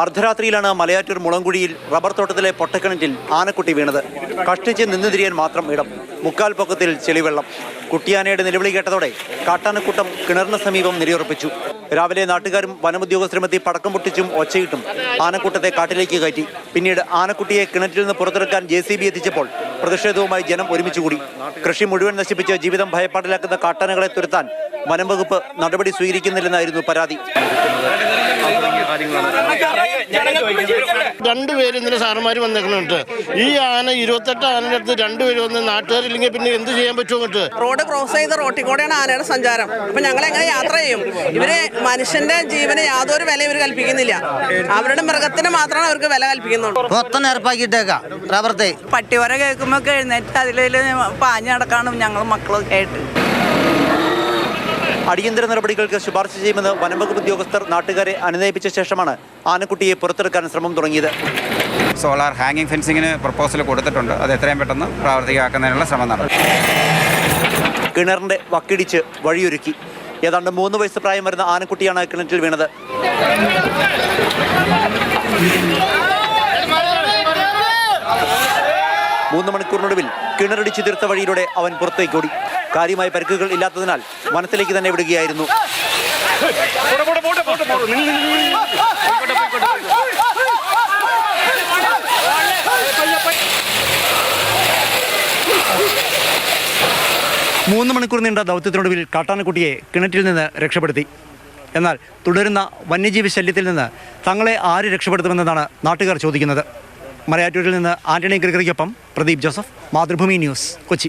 അർദ്ധരാത്രിയിലാണ് Malayattoor മുളങ്കുഴിയിൽ rubber തോട്ടത്തിലെ പൊട്ടക്കിണറ്റിൽ ആനക്കുട്ടി വീണത്. കഷ്ടിച്ച് നിന്നു തിരിയാൻ മാത്രം ഇടം. മുക്കാൽ പൊക്കത്തിൽ ചെളിവെള്ളം. കുട്ടിയാനയുടെ നിലവിളി കേട്ടതോടെ കാട്ടാനക്കൂട്ടം കിണറിന് സമീപം നിലയുറപ്പിച്ചു. രാവിലെ നാട്ടുകാരും വനമുദ്യോഗസ്ഥരുമെത്തി പടക്കം പൊട്ടിച്ചും ഒച്ചയിട്ടും ആനക്കൂട്ടത്തെ കാട്ടിലേക്ക് കയറ്റി. പിന്നീട് ആനക്കുട്ടിയെ കിണറ്റിൽ നിന്ന് പുറത്തിറക്കാൻ ജെ എത്തിച്ചപ്പോൾ പ്രതിഷേധവുമായി ജനം ഒരുമിച്ചുകൂടി. കൃഷി മുഴുവൻ നശിപ്പിച്ച് ജീവിതം ഭയപ്പാടിലാക്കുന്ന കാട്ടാനകളെ തുരത്താൻ വനം വകുപ്പ് നടപടി സ്വീകരിക്കുന്നില്ലെന്നായിരുന്നു പരാതി. രണ്ടുപേര് ഇന്നലെ സാറന്മാർ വന്നേക്കണുണ്ട്. ഈ ആന ഇരുപത്തെട്ട് ആനയുടെ അടുത്ത് രണ്ടുപേര് വന്ന് നാട്ടുകാരില്ലെങ്കിൽ പിന്നെ എന്ത് ചെയ്യാൻ പറ്റുമോ എന്നിട്ട് റോഡ് ക്രോസ് ചെയ്ത റോട്ടിൽ കൂടെയാണ് ആനയുടെ സഞ്ചാരം. അപ്പൊ ഞങ്ങൾ എങ്ങനെ യാത്ര ചെയ്യും? ഇവർ മനുഷ്യന്റെ ജീവന് യാതൊരു വില ഇവർ കൽപ്പിക്കുന്നില്ല. അവരുടെ മൃഗത്തിന് മാത്രമാണ് അവർക്ക് വില കൽപ്പിക്കുന്നുള്ളൂ. മൊത്തം പട്ടിവര കേൾക്കുമ്പോൾ എഴുന്നേറ്റ് അതിലും പാഞ്ഞ് നടക്കാണ് ഞങ്ങൾ മക്കളൊക്കെ ആയിട്ട്. അടിയന്തര നടപടികൾക്ക് ശുപാർശ ചെയ്യുമെന്ന് വനംവകുപ്പ് ഉദ്യോഗസ്ഥർ നാട്ടുകാരെ അനുനയിപ്പിച്ച ശേഷമാണ് ആനക്കുട്ടിയെ പുറത്തെടുക്കാൻ ശ്രമം തുടങ്ങിയത്. സോളാർ ഹാങ്ങിങ് ഫെൻസിങ്ങിന് പ്രപ്പോസൽ കൊടുത്തിട്ടുണ്ട്. അത് എത്രയും പെട്ടെന്ന് പ്രാവർത്തികമാക്കുന്നതിനുള്ള ശ്രമം നടത്തും കിണറിന്റെ വക്കിടിച്ച് വഴിയൊരുക്കി. ഏതാണ്ട് മൂന്ന് വയസ്സ് പ്രായം വരുന്ന ആനക്കുട്ടിയാണ് കിണറ്റിൽ വീണത്. മൂന്ന് മണിക്കൂറിനൊടുവിൽ കിണറിടിച്ച് തീർത്ത വഴിയിലൂടെ അവൻ പുറത്തേക്ക് ഓടി. കാര്യമായ പരിക്കുകൾ ഇല്ലാത്തതിനാൽ വനത്തിലേക്ക് തന്നെ വിടുകയായിരുന്നു. മൂന്ന് മണിക്കൂർ നീണ്ട ദൗത്യത്തിനൊടുവിൽ കാട്ടാനക്കുട്ടിയെ കിണറ്റിൽ നിന്ന് രക്ഷപ്പെടുത്തി. എന്നാൽ തുടരുന്ന വന്യജീവി ശല്യത്തിൽ നിന്ന് തങ്ങളെ ആര് രക്ഷപ്പെടുത്തുമെന്നതാണ് നാട്ടുകാർ ചോദിക്കുന്നത്. മലയാറ്റൂരിൽ നിന്ന് ആന്റണി ഗ്രിഗറിക്കൊപ്പം പ്രദീപ് ജോസഫ് മാതൃഭൂമി ന്യൂസ് കൊച്ചി.